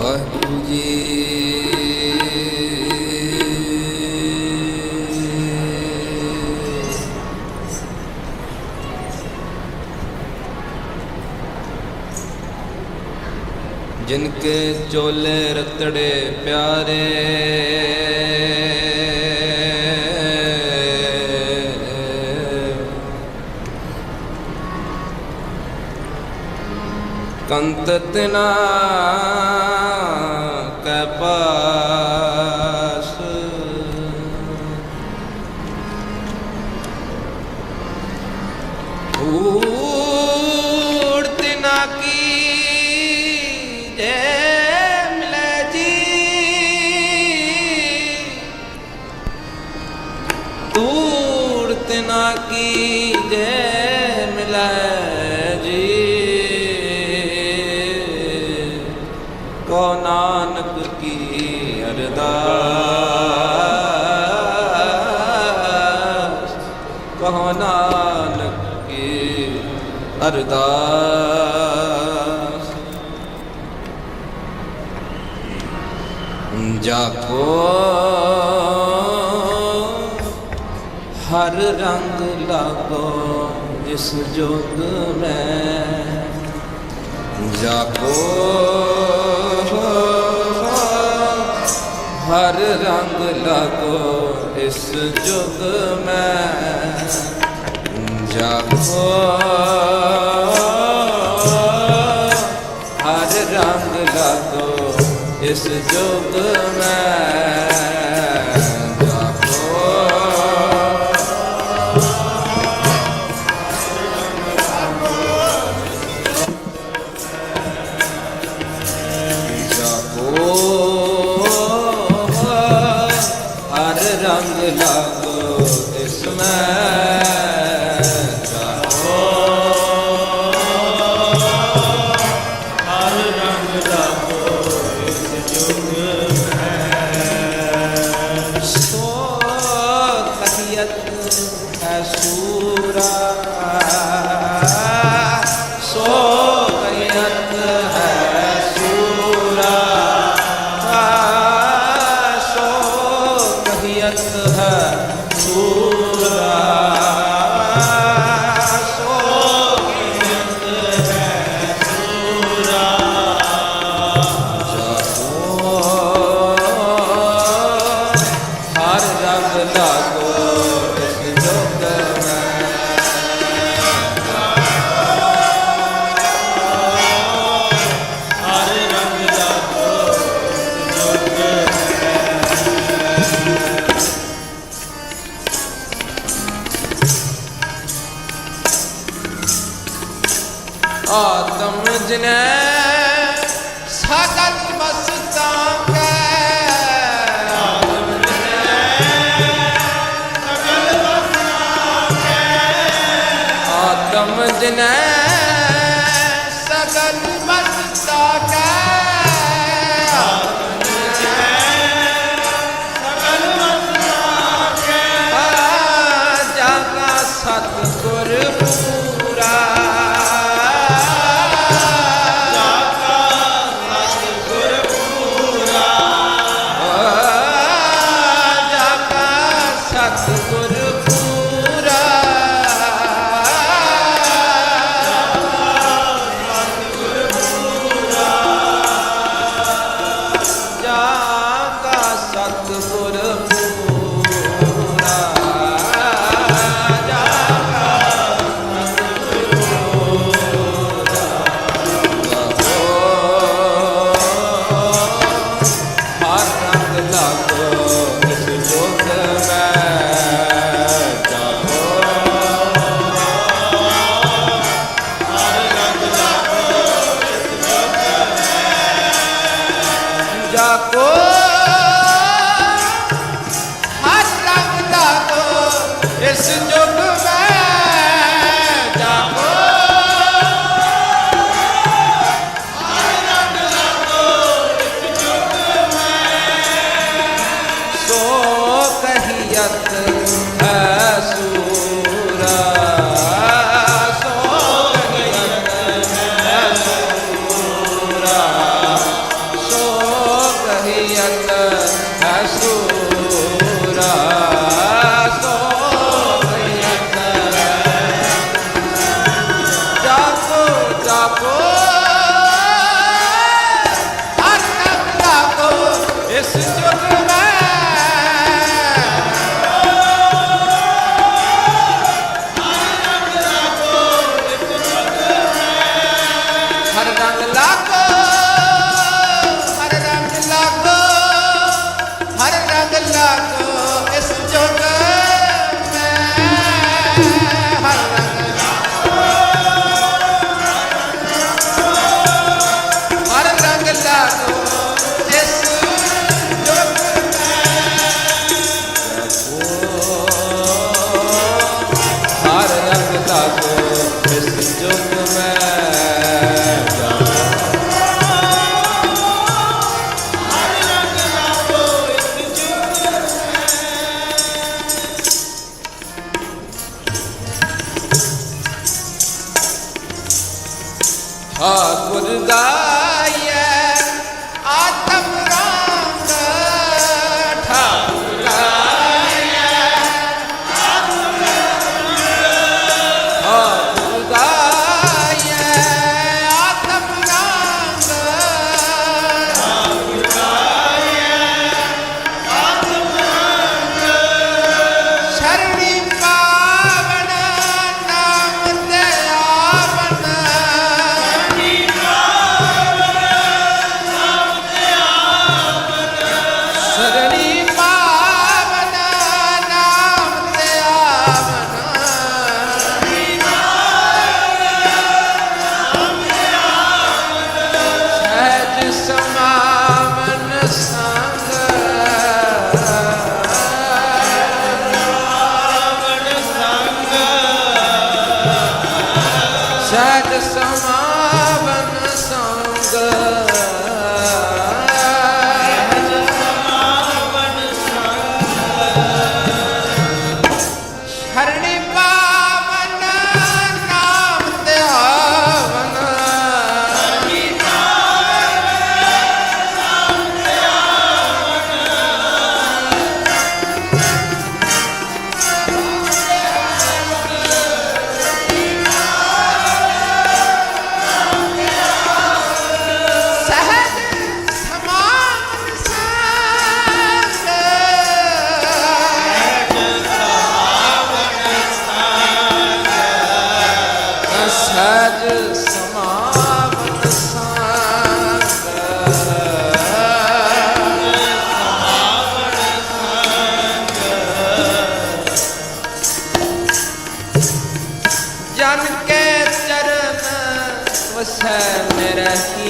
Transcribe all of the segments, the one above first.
ਵਾਹਿਗੁਰੂ ਜੀ। ਜਿਨਕੇ ਚੋਲੇ ਰਤੜੇ ਪਿਆਰੇ। ਕੰਤ ਤਿਨਾ ਪਾਸ। ਊੜ ਤਿਨਾ ਕੀ ਜੈ ਮਿਲੈ ਜੀ। ਤੂੜ ਤਿਨਾ ਕੀ ਜਾਕੋ ਹਰ ਰੰਗ ਲਾਗੋ ਇਸ ਜੋਗ ਮੈਂ। ਜਾਕੋ ਹਰ ਰੰਗ ਲਾਗੋ ਇਸ ਜੁਗ ਮੈਂ। ਜਾਕੋ ਇਸ ਜੁਗ ਮੈਂ ਜਾਕੋ ਜਾਗੋ। ਹਰ ਰੰਗ ਲਾਗੋ ਇਸ ਮੈਂ। ਆਤਮ ਜਨੈ ਸਗਲ ਵਸਤਾਂ ਕੈ ਆਤਮ ਆਤਮ ਜਨੈ ਸਗਲ ਵਸਤਾਂ ਕੈ। yattı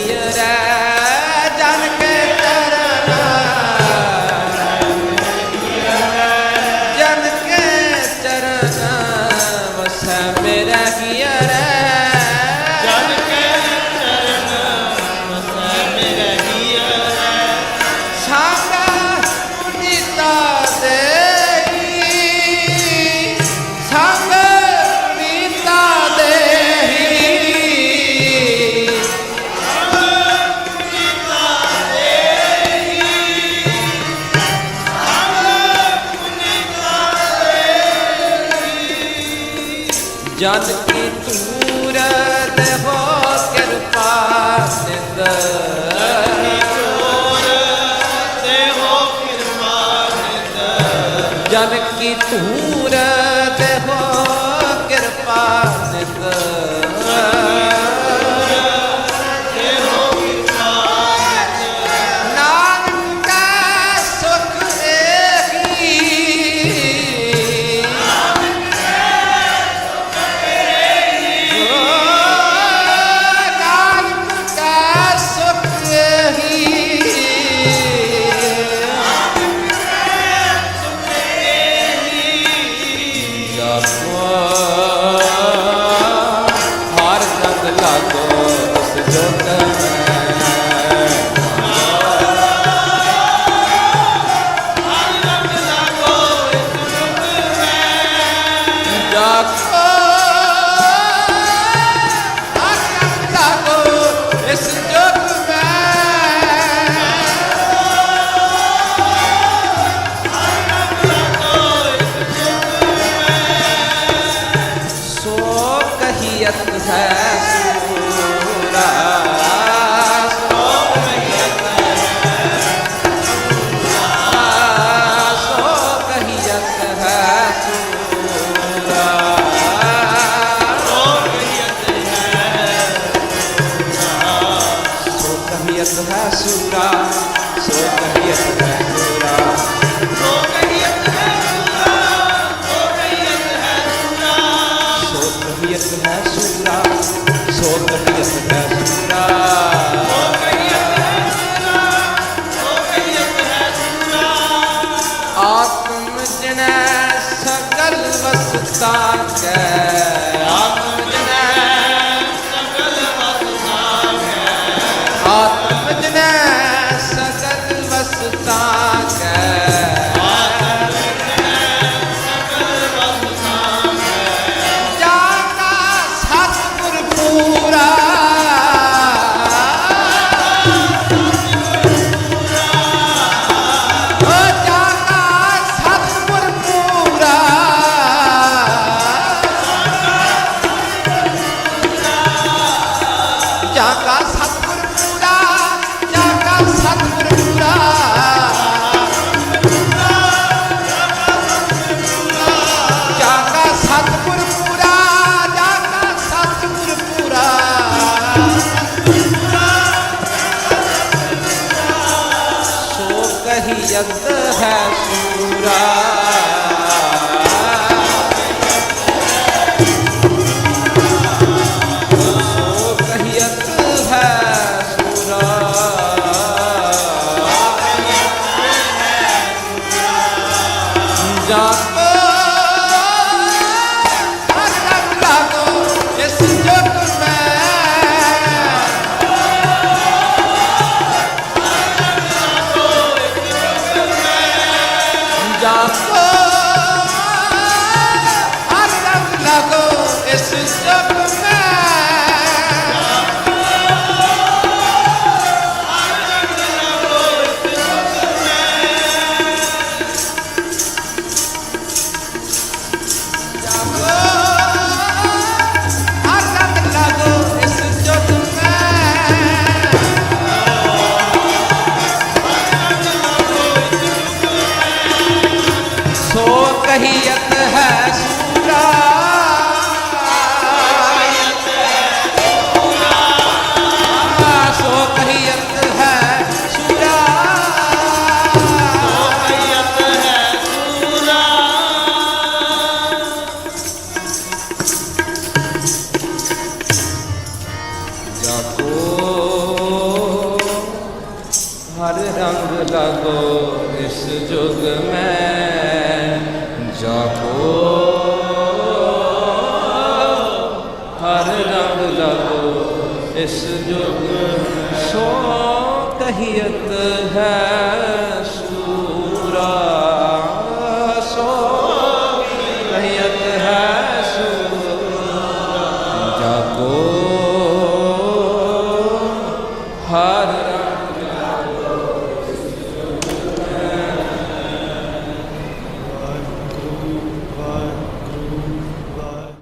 Hariya Ram ਜਦ ਕੀ ਤੂਰਤ ਹੋ ਕਿਰਪਾ ਨਿੰਦਰ ਜਨ ਕੀ ਧੂਰਤ ਹੋ ਸਰਬ ਸਤਾਰ ਕੈ ਕਹੀਅਤ ਹੈ ਸੂਰਾ ਸੋ ਕਹੀਤ ਹੈ ਸੂਰਾ